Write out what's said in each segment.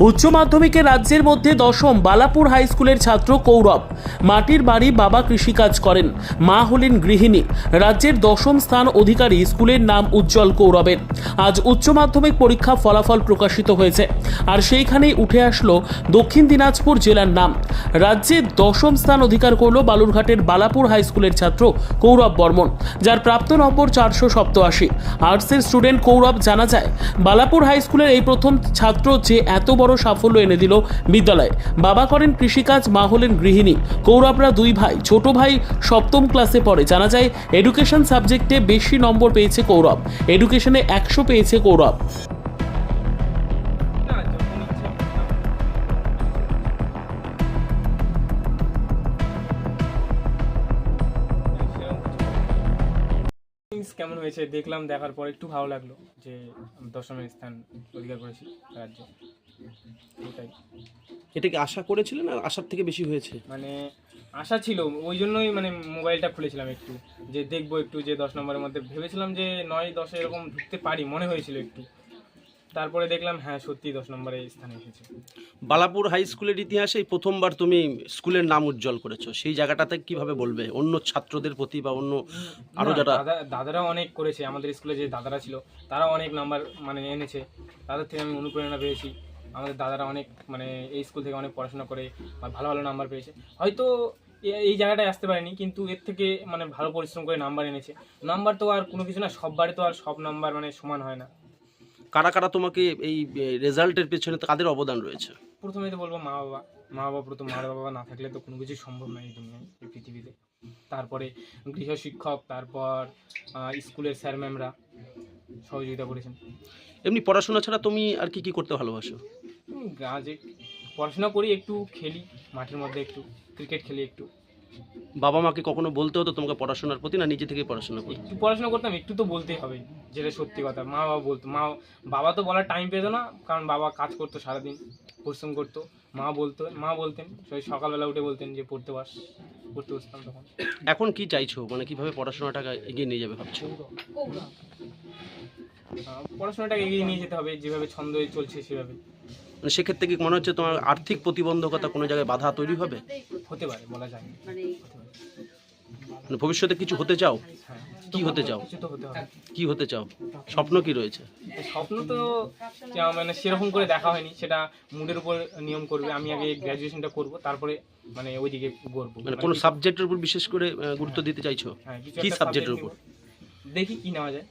উচ্চ মাধ্যমিকে রাজ্যের মধ্যে দশম বালাপুর হাই স্কুলের ছাত্র কৌরব। মাটির বাড়ি বাবা কৃষিকাজ করেন। মা হলেন গৃহিণী। রাজ্যের দশম স্থান অধিকারী স্কুলের নাম উজ্জ্বল কৌরবের। আজ উচ্চ মাধ্যমিক পরীক্ষা ফলাফল প্রকাশিত হয়েছে। আর সেইখানেই উঠে আসলো দক্ষিণ দিনাজপুর জেলার নাম। রাজ্যে দশম স্থান অধিকার করল বালুরঘাটের বালাপুর হাই স্কুলের ছাত্র কৌরব বর্মন, যার প্রাপ্ত নম্বর চারশো সপ্তআশি। আর্টসের স্টুডেন্ট কৌরব জানা যায়, বালাপুর হাই স্কুলের এই প্রথম ছাত্র যে এত বড় সাফল্য এনে দিল বিদ্যালয়ে। বাবা করেন কৃষিকাজ, মা হলেন গৃহিণী। কৌরবরা দুই ভাই। ছোট ভাই সপ্তম ক্লাসে পড়ে। জানা যায় এডুকেশন সাবজেক্টে বেশি নম্বর পেয়েছে কৌরব। এডুকেশনে একশো পেয়েছে কৌরব। কেমন হয়েছে? দেখলাম, দেখার পর একটু ভালো লাগল যে দশমের স্থান অধিকার করেছি রাজ্য। এটাই। এটা কি আশা করেছিলেন আর আশার থেকে বেশি হয়েছে? মানে আশা ছিল ওই জন্যই মানে মোবাইলটা খুলেছিলাম একটু। যে দেখব একটু যে দশ নম্বরের মধ্যে। ভেবেছিলাম যে নয় দশে এরকম ঢুকতে পারি মনে হয়েছিল একটু। তারপরে দেখলাম হ্যাঁ সত্যি দশ নম্বরে স্থানে এসেছে। বালাপুর হাই স্কুলের ইতিহাসে প্রথমবার তুমি স্কুলের নাম উজ্জ্বল করেছ। সেই জায়গাটাতে কীভাবে বলবে? অন্য ছাত্রদের প্রতি বা অন্য আরও যারা দাদা দাদারা অনেক করেছে। আমাদের স্কুলে যে দাদারা ছিল তারা অনেক নাম্বার মানে এনেছে। তাদের থেকে আমি অনুপ্রেরণা পেয়েছি। আমাদের দাদারা অনেক মানে এই স্কুল থেকে অনেক পড়াশোনা করে বা ভালো ভালো নাম্বার পেয়েছে। হয়তো এই জায়গাটায় আসতে পারেনি কিন্তু এর থেকে মানে ভালো পরিশ্রম করে নাম্বার এনেছে। নাম্বার তো আর কোনো কিছু না সববারে তো আর সব নাম্বার মানে সমান হয় না। কারা কারা তোমাকে এই রেজাল্টের পেছনে কাদের অবদান রয়েছে? প্রথমে তো বলব মা বাবা। মা বাবা প্রথম মা বাবা না থাকলে তো কোনো কিছুই সম্ভব নয় এই দুনিয়ায় এই পৃথিবীতে। তারপরে গৃহ শিক্ষক তারপর স্কুলের স্যার ম্যামরা সহযোগিতা করেছেন। এমনি পড়াশোনা ছাড়া তুমি আর কি কি করতে ভালোবাসো? কাজে পড়াশোনা করি একটু খেলি মাঠের মধ্যে একটু ক্রিকেট খেলি একটু। বাবা মাকে কখনো বলতে হতো তোমাকে পড়াশোনার প্রতি না নিজে থেকে পড়াশোনা করি একটু পড়াশোনা করতাম একটু তো বলতেই হবে যেটা সত্যি কথা। মা বাবা বলতো মা বাবা তো বলার টাইম পেতো না কারণ বাবা কাজ করতো সারাদিন পরিশ্রম করতো। মা বলতো মা বলতেন সেই সকালবেলা উঠে বলতেন যে পড়তে বাস পড়তে বসতাম তখন। এখন কি চাইছো? মানে কীভাবে পড়াশোনাটাকে এগিয়ে নিয়ে যাবে ভাবছ? পড়াশোনাটাকে এগিয়ে নিয়ে যেতে হবে যেভাবে ছন্দ চলছে সেভাবে। সেক্ষেত্রে কি মনে হচ্ছে তোমার আর্থিক প্রতিবন্ধকতা কোনো জায়গায় বাধা তৈরি হবে? হতে পারে বলা যায়। না হতে পারে। মানে ভবিষ্যতে কিছু হতে চাও? হ্যাঁ কি হতে চাও? কিছু তো হতে হবে। কি হতে চাও? স্বপ্ন কি রয়েছে? স্বপ্ন তো মানে সেরকম করে দেখা হয়নি সেটা মুডের উপর নিয়ম করবে আমি আগে গ্র্যাজুয়েশনটা করব তারপরে মানে ওইদিকে গড়বো মানে কোনো সাবজেক্টের উপর বিশেষ করে গুরুত্ব দিতে চাইছো? হ্যাঁ, কি সাবজেক্টের উপর? দেখি কি নেওয়া যায়।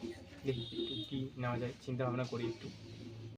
দেখি কি নেওয়া যায় চিন্তা ভাবনা করি একটু।